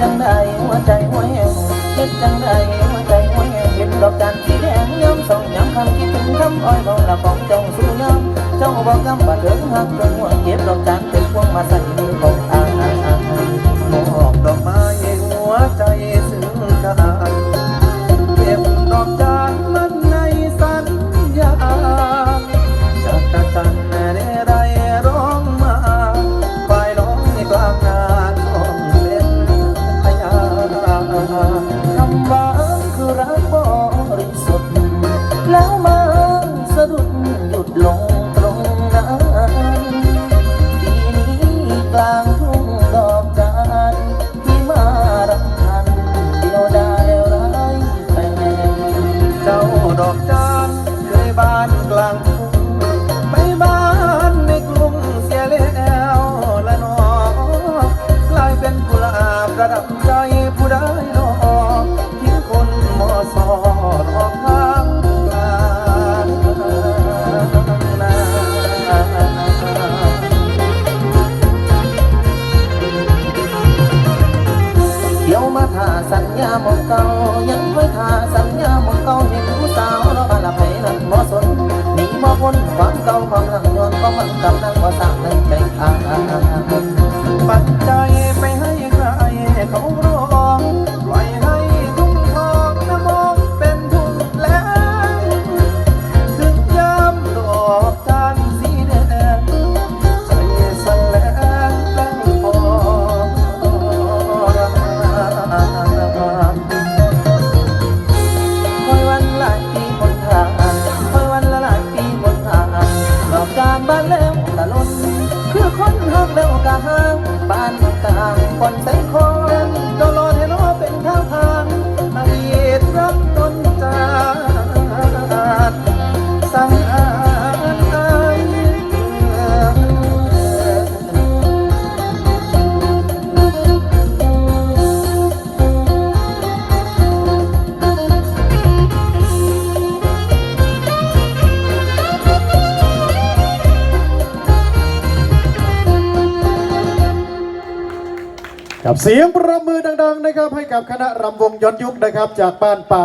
จังใดหัวใจหัวแงเฮ็ดจังใดหัวใจหัวแเห็นดอกจันสีแดงย้ำส่องย้ำคำคิดถึงคำอ้อยของละของจงสู้ย้ำจงบอกคำว่าเถิงหักจงหัวเก็บดอกจันเป็นพวงมาใส่มือของ คนความเก่าความหลังย้อนก็มันกำลังว่าสร้งนั้นเป็นทาปัจจัยไปให้ใครเขา เสียงประมือดังๆนะครับให้กับคณะรำวงย้อนยุคนะครับจากบ้านป่า